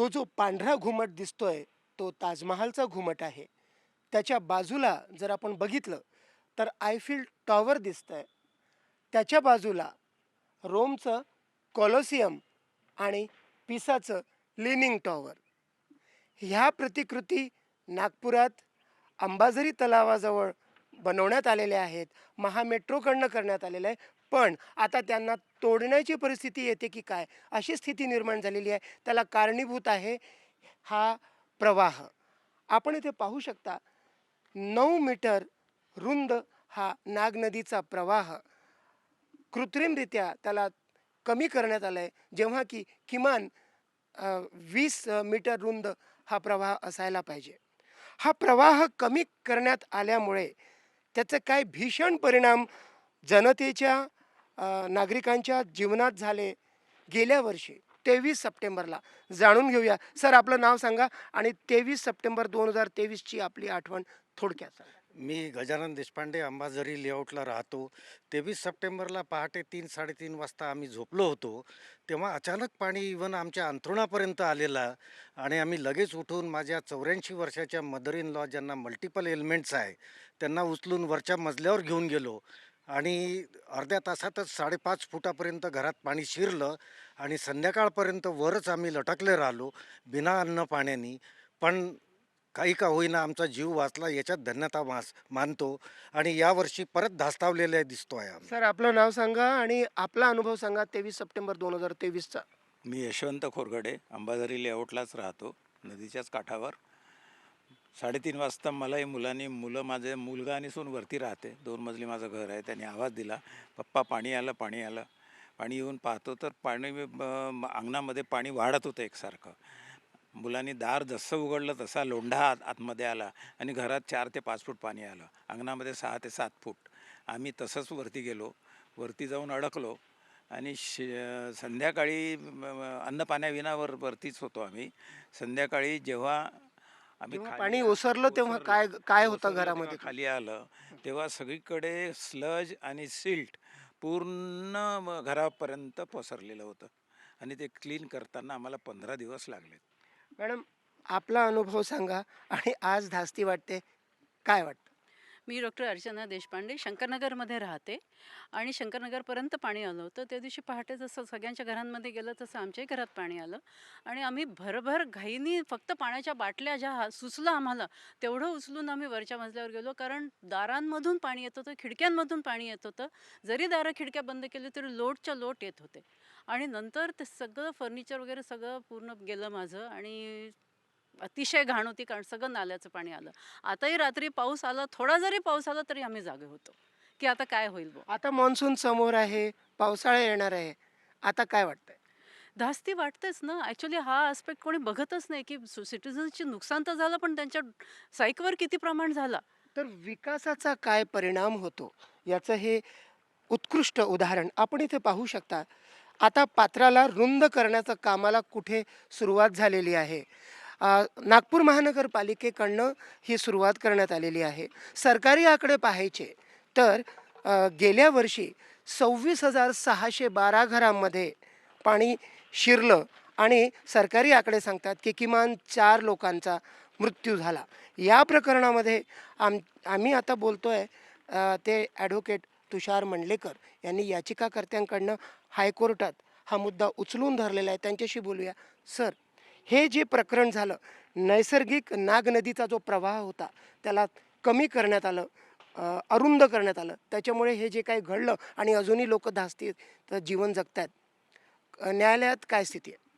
तो जो पांढरा घुमट दिसतोय तो ताजमहालचा घुमट आहे. त्याच्या बाजूला जर आपण बघितलं तर आयफिल टॉवर दिसतंय. त्याच्या बाजूला रोमचं कॉलोसियम आणि पिसाचं लिनिंग टॉवर. ह्या प्रतिकृती नागपुरात अंबाझरी तलावाजवळ बनवण्यात आलेल्या आहेत महामेट्रोकडनं करण्यात आलेलं आहे पण आता त्यांना तोडण्याची परिस्थिती येते की काय? अशी स्थिती निर्माण झालेली आहे. त्याला कारणीभूत आहे हा प्रवाह. आपण इथे पाहू शकता नऊ मीटर रुंद हा नाग नदीचा प्रवाह कृत्रिमरित्या त्याला कमी करण्यात आला आहे जेव्हा की किमान वीस मीटर रुंद हा प्रवाह असायला पाहिजे. हा प्रवाह कमी करण्यात आल्यामुळे त्याचे काय भीषण परिणाम जनतेच्या नागरिकांच्या जीवनात झाले गेल्या वर्षी तेवीस सप्टेंबरला. जाणून घेऊया. सर आपलं नाव सांगा आणि तेवीस सप्टेंबर दोन हजार तेवीसची आपली आठवण थोडक्यात सांगा. मी गजानन देशपांडे अंबाझरी लेआउटला राहतो. तेवीस सप्टेंबरला पहाटे तीन साडेतीन वाजता आम्ही झोपलो होतो. तेव्हा अचानक पाणी इवन आमच्या अंथरुणापर्यंत आलेला आणि आम्ही लगेच उठून माझ्या चौऱ्याऐंशी वर्षाच्या मदर इन लॉ ज्यांना मल्टिपल एलिमेंट्स आहे त्यांना उचलून वरच्या मजल्यावर घेऊन गेलो. आणि अर्ध्या तासातच साडेपाच फुटापर्यंत घरात पाणी शिरलं आणि संध्याकाळपर्यंत वरच आम्ही लटकले राहिलो बिना अन्न पाण्यानी. पण काही का होईना आमचा जीव वाचला याच्यात धन्यता मास मानतो आणि यावर्षी परत धास्तावलेले दिसतो आहे आम्ही. सर आपलं नाव सांगा आणि आपला अनुभव सांगा तेवीस सप्टेंबर दोन हजार तेवीसचा. मी यशवंत खोरगडे अंबाझरी लेआउटलाच राहतो नदीच्याच काठावर. साडेतीन वाजता मलाही मुलांनी मुलं माझे मुलगा आणि सून वरती राहते. दोन मजली माझं घर आहे त्यांनी आवाज दिला पप्पा पाणी आलं पाणी आलं. पाणी येऊन पाहतो तर पाणी अंगणामध्ये पाणी वाढत होतं एकसारखं. मुलांनी दार जसं उघडलं तसा लोंढा आत आतमध्ये आला आणि घरात चार ते पाच फूट पाणी आलं. अंगणामध्ये सहा ते सात फूट. आम्ही तसंच वरती गेलो. वरती जाऊन अडकलो आणि श संध्याकाळी म- म- वरतीच होतो आम्ही. संध्याकाळी जेव्हा आम्ही खाली पाणी ओसरलं तेव्हा ओसरलं- काय काय होतं ओसरलं घरामध्ये? तेव्हा खाली आलं. तेव्हा सगळीकडे स्लज आणि सिल्ट पूर्ण म- घरापर्यंत पसरलेलं होतं. आणि ते क्लीन करताना आम्हाला पंधरा दिवस लागले मॅडम आपला अनुभव सांगा आणि आज धास्ती वाटते काय वाटतं? मी डॉक्टर अर्चना देशपांडे शंकरनगरमध्ये राहते. आणि शंकरनगरपर्यंत पाणी आलं होतं. त्या दिवशी पहाटे जसं सगळ्यांच्या घरांमध्ये गेलं तसं आमच्याही घरात पाणी आलं. आणि आम्ही भरभर घाईनी फक्त पाण्याच्या बाटल्या ज्या हा- सुचलं आम्हाला तेवढं उचलून आम्ही वरच्या मजल्यावर गेलो. कारण दारांमधून पाणी येत होतं खिडक्यांमधून पाणी येत होतं. जरी दारं खिडक्या बंद केली तरी लोटच्या लोट येत होते. आणि नंतर ते सगळं फर्निचर वगैरे सगळं पूर्ण गेलं माझं. आणि अतिशय घाण होती कारण सगळं नाल्याचं पाणी आलं. आताही रात्री पाऊस आला थोडा जरी पाऊस आला तरी आम्ही जागे होतो. की आता काय होईल बुवा? आता मान्सून समोर आहे पावसाळा येणार आहे. आता काय वाटतंय? धास्ती वाटतेच ना. ॲक्च्युली हा आस्पेक्ट कोणी बघतच नाही की सिटिझन्सचे नुकसान तर झालं पण त्यांच्या साईकवर किती प्रमाण झाला? तर विकासाचा काय परिणाम होतो? याचं हे उत्कृष्ट उदाहरण आपण इथे पाहू शकता. आता पात्राला रुंद करण्याचं कामाला कुठे सुरुवात झालेली आहे? नागपूर महानगरपालिकेकडनं ही सुरुवात करण्यात आलेली आहे. सरकारी आकडे पाहायचे तर गेल्या वर्षी सव्वीस हजार सहाशे बारा घरांमध्ये पाणी शिरलं आणि सरकारी आकडे सांगतात की किमान चार लोकांचा मृत्यू झाला. या प्रकरणामध्ये आम आम्ही आता बोलतो आहे ते ॲडव्होकेट तुषार मंडलेकर यांनी याचिकाकर्त्यांकडनं हायकोर्टात हा मुद्दा उचलून धरलेला आहे. त्यांच्याशी बोलूया. सर हे जे प्रकरण झालं नैसर्गिक नाग नदीचा जो प्रवाह होता त्याला कमी करण्यात आलं अरुंद करण्यात आलं. त्याच्यामुळे हे जे काही घडलं आणि अजूनही लोक धास्ती तर जीवन जगत आहेत न्यायालयात काय स्थिती आहे?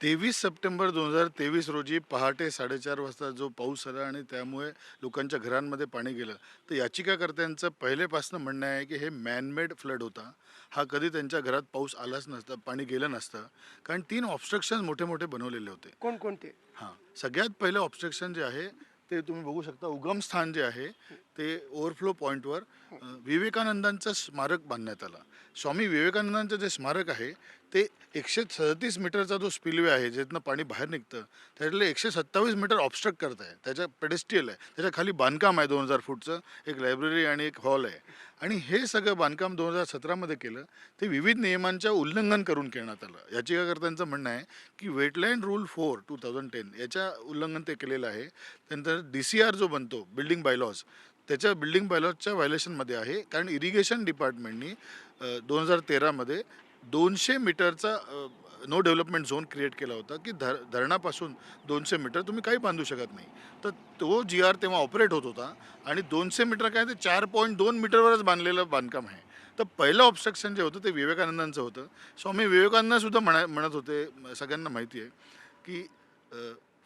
तेवीस सप्टेंबर दोन हजार तेवीस रोजी पहाटे साडेचार वाजता जो पाऊस आला आणि त्यामुळे लोकांच्या घरांमध्ये पाणी गेलं तर याचिकाकर्त्यांचं पहिलेपासून म्हणणं आहे की हे मॅनमेड फ्लड होता. हा कधी त्यांच्या घरात पाऊस आलाच नसता पाणी गेलं नसतं. कारण तीन ऑब्स्ट्रक्शन मोठे मोठे बनवलेले होते. कोणकोणते? हां सगळ्यात पहिलं ऑब्स्ट्रक्शन जे आहे ते तुम्ही बघू शकता. उगमस्थान जे आहे ते ओव्हरफ्लो पॉईंटवर विवेकानंदांचं स्मारक बांधण्यात आलं. स्वामी विवेकानंदांचं जे स्मारक आहे ते एकशे सदतीस मीटरचा जो स्पिलवे आहे ज्यातनं पाणी बाहेर निघतं त्यातले एकशे सत्तावीस मीटर ऑबस्ट्रक्ट करत आहे. त्याच्या पेडेस्टियल आहे. त्याच्याखाली बांधकाम आहे दोन हजार फूटचं. एक लायब्ररी आणि एक हॉल आहे. आणि हे सगळं बांधकाम दोन हजार सतरामध्ये केलं ते विविध नियमांच्या उल्लंघन करून करण्यात आलं. याचिकाकर्त्यांचं म्हणणं आहे की wetland rule four two thousand ten याच्या उल्लंघन ते केलेलं आहे. त्यानंतर डी सी आर जो बनतो बिल्डिंग बायलॉज त्याच्या बिल्डिंग बायलॉजच्या व्हायलेशनमध्ये आहे. कारण इरिगेशन डिपार्टमेंटनी दोन हजार तेरामध्ये दोनशे मीटरचा नो डेव्हलपमेंट झोन क्रिएट केला होता की धर धरणापासून दोनशे मीटर तुम्ही काही बांधू शकत नाही. तर तो जी आर तेव्हा ऑपरेट होत होता आणि दोनशे मीटर काय ते चार पॉईंट दोन मीटरवरच बांधलेलं बांधकाम आहे. तर पहिलं ऑब्स्ट्रक्शन जे होतं ते विवेकानंदांचं होतं. स्वामी विवेकानंदसुद्धा म्हणा म्हणत होते सगळ्यांना माहिती आहे की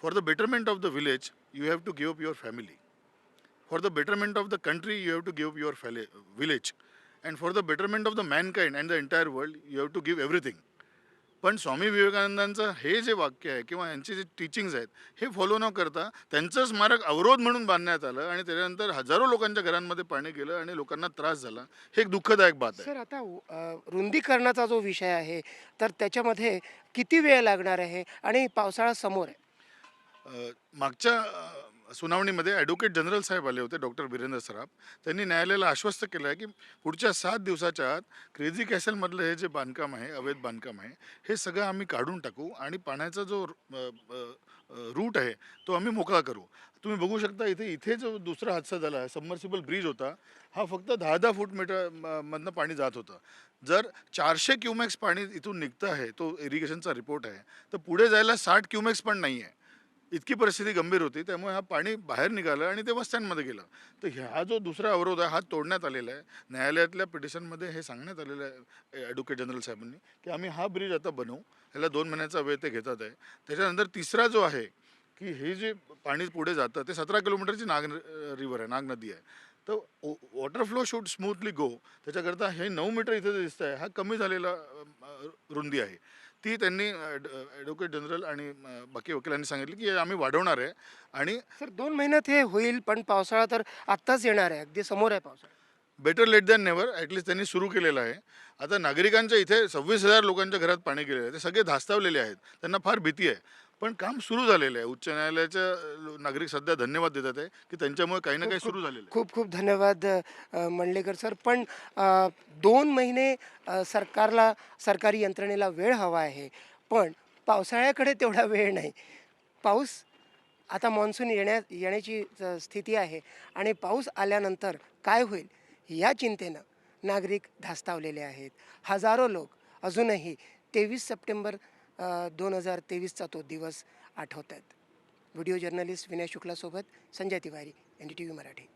for the betterment of the village you have to give up your family for the betterment of the country you have to give up your family village. And for the betterment of the mankind and the entire world you have to give everything. पण स्वामी विवेकानंदांचं हे जे वाक्य आहे किंवा यांचे जे teachings आहेत हे फॉलो न करता त्यांचं स्मारक अवरोध म्हणून बांधण्यात आलं आणि त्याच्यानंतर हजारो लोकांच्या घरांमध्ये पाणी गेलं आणि लोकांना त्रास झाला. हे एक दुःखदायक बात आहे. सर आता रुंदीकरणाचा जो विषय आहे तर त्याच्यामध्ये किती वेळ लागणार आहे आणि पावसाळा समोर आहे? मागच्या सुनावणीमध्ये ॲडव्होकेट जनरल साहेब आले होते डॉक्टर बिरेंद्र सराफ. त्यांनी न्यायालयाला आश्वस्त केलं आहे की पुढच्या सात दिवसाच्या आत क्रेझी कॅसलमधलं हे जे बांधकाम आहे अवैध बांधकाम आहे हे सगळं आम्ही काढून टाकू आणि पाण्याचा जो रूट आहे तो आम्ही मोकळा करू. तुम्ही बघू शकता इथे इथे जो दुसरा हादसा झाला आहे सबमर्सिबल ब्रिज होता हा फक्त दहा दहा फूट मीटर म- मधनं पाणी जात होतं. जर चारशे क्युमॅक्स पाणी इथून निघतं आहे तो इरिगेशनचा रिपोर्ट आहे तर पुढे जायला साठ क्युमॅक्स पण नाही आहे इतकी परिस्थिती गंभीर होती त्यामुळे हा पाणी बाहेर निघालं आणि ते वस्त्यांमध्ये गेलं. तर हा जो दुसरा अवरोध आहे हा तोडण्यात आलेला आहे. न्यायालयातल्या पिटिशनमध्ये हे सांगण्यात आलेलं आहे ॲडव्होकेट जनरल साहेबांनी की आम्ही हा ब्रिज आता बनवू. ह्याला दोन महिन्याचा वेळ ते घेतात आहे. त्याच्यानंतर तिसरा जो आहे की हे जे पाणी पुढे जातं ते सतरा किलोमीटरची नाग रिव्हर आहे नाग नदी आहे. तर water flow should smoothly go त्याच्याकरता हे नऊ मीटर इथे जे दिसतं आहे हा कमी झालेला रुंदी आहे. ती त्यांनी ॲडव्होकेट जनरल आणि बाकी वकिलांनी सांगितलं की आम्ही वाढवणार आहे आणि सर दोन महिन्यात हे होईल पण पावसाळा तर आत्ताच येणार आहे. अगदी समोर आहे पावसाळा. Better late than never at least त्यांनी सुरू केलेलं आहे. आता नागरिकांच्या इथे सव्वीस हजार लोकांच्या घरात पाणी गेलेलं आहे. ते सगळे धास्तावलेले आहेत. त्यांना फार भीती आहे. पण काम सुरू झालेलं आहे. उच्च न्यायालयाच्या नागरिक सध्या धन्यवाद देतात आहे की त्यांच्यामुळे काही ना काही सुरू झालेलं खूप खूप धन्यवाद अ, मंडलेकर सर. पण अ, दोन महिने अ, सरकारला सरकारी यंत्रणेला वेळ हवा आहे. पण पावसाळ्याकडे तेवढा वेळ नाही. पाऊस आता मान्सून येण्या येण्याची ज- स्थिती आहे. आणि पाऊस आल्यानंतर काय होईल या चिंतेनं नागरिक धास्तावलेले आहेत. हजारो लोक अजूनही तेवीस सप्टेंबर दोन हजार तेवीसचा तो दिवस आठवत आहेत video journalist Vinay शुक्लासोबत Sanjay Tiwari N D T V Marathi.